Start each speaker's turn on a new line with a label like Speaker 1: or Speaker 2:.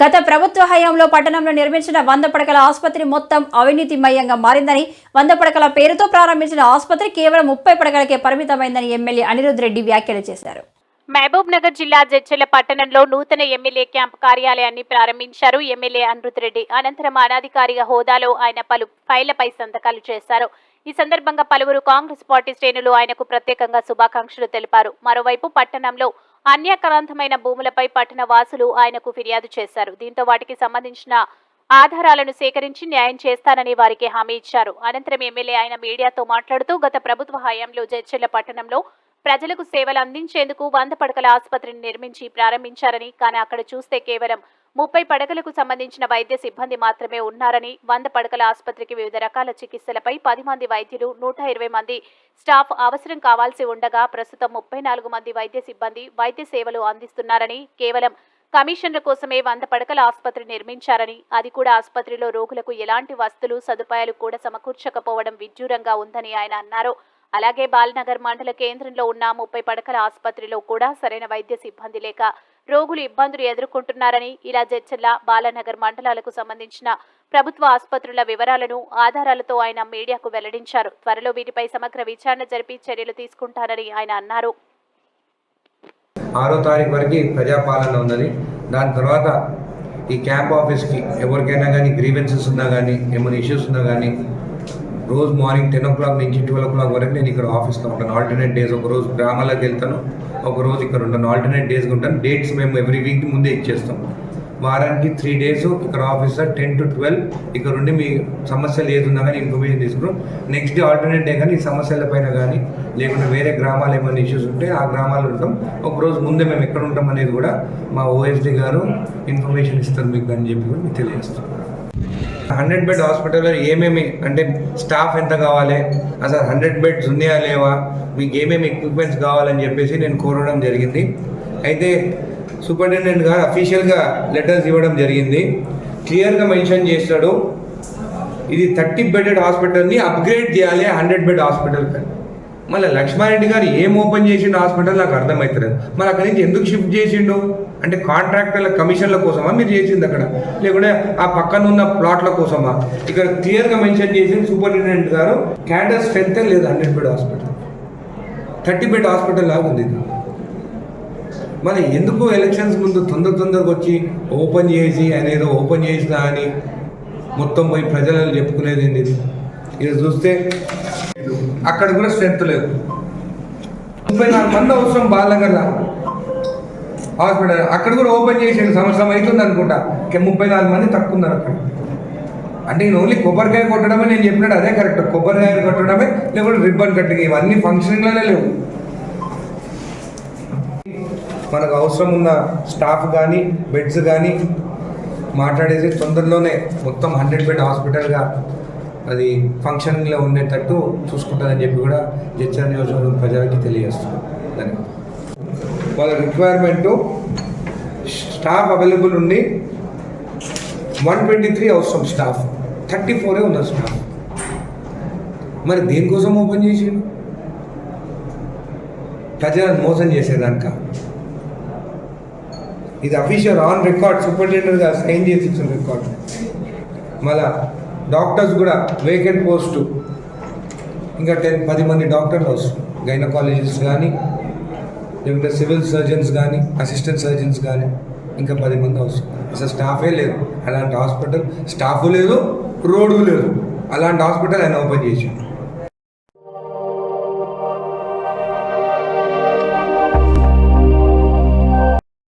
Speaker 1: గత ప్రభుత్వ హయాంలో పట్టణంలో నిర్మించిన వంద పడకల ఆసుపత్రి మొత్తం అవినీతిమయంగా మారిందని వంద పడకల పేరుతో ప్రారంభించిన ఆసుపత్రి కేవలం ముప్పై పడకలకే పరిమితమైందని ఎమ్మెల్యే అనిరుద్ రెడ్డి వ్యాఖ్యలు చేశారు.
Speaker 2: మహబూబ్ నగర్ జిల్లా జడ్చెల పట్టణంలో నూతన ఎమ్మెల్యే క్యాంప్ కార్యాలయాన్ని ప్రారంభించారు ఎమ్మెల్యే అనిరుద్ రెడ్డి. అనంతరం అనాధికారిక హోదాలో ఆయన పలు ఫైళ్ళపై సంతకాలు చేశారు. ఈ సందర్భంగా పలువురు కాంగ్రెస్ పార్టీ శ్రేణులు ఆయనకు ప్రత్యేకంగా శుభాకాంక్షలు తెలిపారు. మరోవైపు పట్టణంలో అన్యాక్రాంతమైన భూములపై పట్టణ వాసులు ఆయనకు ఫిర్యాదు చేశారు. దీంతో వాటికి సంబంధించిన ఆధారాలను సేకరించి న్యాయం చేస్తానని వారికి హామీ ఇచ్చారు. అనంతరం ఎమ్మెల్యే ఆయన మీడియాతో మాట్లాడుతూ గత ప్రభుత్వ హయాంలో జడ్చెల్ల పట్టణంలో ప్రజలకు సేవలు అందించేందుకు వంద పడకల ఆసుపత్రిని నిర్మించి ప్రారంభించారని కానీ అక్కడ చూస్తే కేవలం ముప్పై పడకలకు సంబంధించిన వైద్య సిబ్బంది మాత్రమే ఉన్నారని వంద పడకల ఆసుపత్రికి వివిధ రకాల చికిత్సలపై పది మంది వైద్యులు నూట ఇరవై మంది స్టాఫ్ అవసరం కావాల్సి ఉండగా ప్రస్తుతం ముప్పై నాలుగు మంది వైద్య సిబ్బంది వైద్య సేవలు అందిస్తున్నారని కేవలం కమిషన్ల కోసమే వంద పడకల ఆసుపత్రి నిర్మించారని అది కూడా ఆసుపత్రిలో రోగులకు ఎలాంటి వస్తువులు సదుపాయాలు కూడా సమకూర్చకపోవడం విడ్డూరంగా ఉందని ఆయన అన్నారు. అలాగే బాలనగర్ మండల కేంద్రంలో ఉన్న ముప్పై పడకల ఆసుపత్రిలో కూడా సరైన వైద్య సిబ్బంది లేక రోగులు ఇబ్బందులు ఎదుర్కొంటున్నారని ఇలా జడ్చల్ల బాలనగర్ మండలాలకు సంబంధించిన ప్రభుత్వ ఆసుపత్రుల వివరాలను ఆధారాలతో ఆయన మీడియాకు వెల్లడించారు. త్వరలో వీటిపై సమగ్ర విచారణ జరిపి చర్యలు తీసుకుంటారని ఆయన అన్నారు.
Speaker 3: ఆరో తారీఖు వరకు ప్రజాపాలన ఉందని దాని తర్వాత ఈ క్యాంప్ ఆఫీస్కి ఎవరికైనా కానీ గ్రీవెన్సెస్ ఉన్నా కానీ ఏమైనా ఇష్యూస్ ఉన్నా కానీ రోజు మార్నింగ్ టెన్ ఓ క్లాక్ నుంచి ట్వెల్వ్ ఓ క్లాక్ వరకు నేను ఇక్కడ ఆఫీస్లో ఉంటాను. ఆల్టర్నేట్ డేస్ ఒక రోజు గ్రామాలకు వెళ్తాను ఒక రోజు ఇక్కడ ఉంటాను. ఆల్టర్నేట్ డేస్ ఉంటాను. డేట్స్ మేము ఎవ్రీ వీక్ ముందే ఇచ్చేస్తాం. వారానికి త్రీ డేస్ ఇక్కడ ఆఫీసర్ టెన్ టు ట్వెల్వ్. ఇక్కడ ఉండి మీ సమస్యలు ఏది కానీ ఇన్ఫర్మేషన్ తీసుకున్నాం నెక్స్ట్ డే ఆల్టర్నేట్ డే కానీ ఈ సమస్యల పైన కానీ లేకుంటే వేరే గ్రామాలు ఏమైనా ఇష్యూస్ ఉంటే ఆ గ్రామాలు ఉంటాం. ఒక రోజు ముందే మేము ఎక్కడ ఉంటాం అనేది కూడా మా ఓఎస్డి గారు ఇన్ఫర్మేషన్ ఇస్తారు మీకు అని చెప్పి కూడా మీకు తెలియజేస్తాం. హండ్రెడ్ బెడ్ హాస్పిటల్లో ఏమేమి అంటే స్టాఫ్ ఎంత కావాలి? అసలు హండ్రెడ్ బెడ్స్ ఉన్నాయా లేవా? మీకు ఏమేమి ఎక్విప్మెంట్స్ కావాలని చెప్పేసి నేను కోరడం జరిగింది. అయితే సూపరింటెండెంట్ గారు అఫీషియల్గా లెటర్స్ ఇవ్వడం జరిగింది. క్లియర్గా మెన్షన్ చేస్తాడు. ఇది థర్టీ బెడెడ్ హాస్పిటల్ని అప్గ్రేడ్ చేయాలి హండ్రెడ్ బెడ్ హాస్పిటల్ కానీ. మళ్ళీ లక్ష్మారెడ్డి గారు ఏం ఓపెన్ చేసిండు హాస్పిటల్ నాకు అర్థమవుతలేదు మరి అక్కడి నుంచి ఎందుకు షిఫ్ట్ చేసిండు? అంటే కాంట్రాక్టర్ల కమిషన్ల కోసమా మీరు చేసింది అక్కడ? లేకుంటే ఆ పక్కన ఉన్న ప్లాట్ల కోసమా? ఇక్కడ క్లియర్గా మెన్షన్ చేసింది సూపరింటెండెంట్ గారు. క్యాడర్ స్ట్రెంత్ లేదు hundred bed hospital. Thirty bed hospital లాగా ఉంది ఇది. మరి ఎందుకు ఎలక్షన్స్ ముందు తొందర తొందరగా వచ్చి ఓపెన్ చేసి ఆయన ఏదో ఓపెన్ చేసినా అని మొత్తం పోయి ప్రజలను చెప్పుకునేది ఏంటి ఇది చూస్తే అక్కడ కూడా స్ట్రెంత్ లేదు. ముప్పై నాలుగు మంది అవసరం బాలనగర్లో. హాస్పిటల్ అక్కడ కూడా ఓపెన్ చేసేది సంవత్సరం అవుతుంది అనుకుంటా. ఇంకా ముప్పై నాలుగు మంది తక్కువ ఉన్నారు అక్కడ. అంటే నేను ఓన్లీ కొబ్బరికాయ కొట్టడమే నేను చెప్పినట్టు అదే కరెక్ట్ కొబ్బరికాయ కొట్టడమే లేకుంటే రిబ్బన్ కట్టింగ్ ఇవన్నీ ఫంక్షన్లోనే లేవు. మనకు అవసరం ఉన్న స్టాఫ్ కానీ బెడ్స్ కానీ మాట్లాడేసి తొందరలోనే మొత్తం హండ్రెడ్ బెడ్ హాస్పిటల్గా అది ఫంక్షనింగ్లో ఉండేటట్టు చూసుకుంటుందని చెప్పి కూడా జడ్చర్ నియోజకవర్గం ప్రజలకి తెలియజేస్తున్నాం ధన్యవాదాలు. వాళ్ళ రిక్వైర్మెంటు స్టాఫ్ అవైలబుల్ ఉండి వన్ ట్వంటీ త్రీ అవసరం స్టాఫ్ థర్టీ ఫోరే ఉన్నారు స్టాఫ్ మరి దేనికోసం ఓపెన్ చేసిండు ప్రజలను మోసం చేసేదానిక? ఇది అఫీషియల్ ఆన్ రికార్డ్ సూపరింటెండెంట్గా సైన్ చేసి ఇచ్చిన రికార్డ్ మళ్ళా డాక్టర్స్ కూడా వేకెంట్ పోస్టు. ఇంకా టెన్ పది మంది డాక్టర్లు అవసరం గైనకాలజిస్ట్ కానీ లేకుంటే సివిల్ సర్జన్స్ కానీ అసిస్టెంట్ సర్జన్స్ కానీ ఇంకా పది మంది అవసరం అసలు స్టాఫే లేదు. అలాంటి హాస్పిటల్ స్టాఫ్ లేదు రోడ్డు లేదు. అలాంటి హాస్పిటల్ ఆయన ఓపెన్ చేసి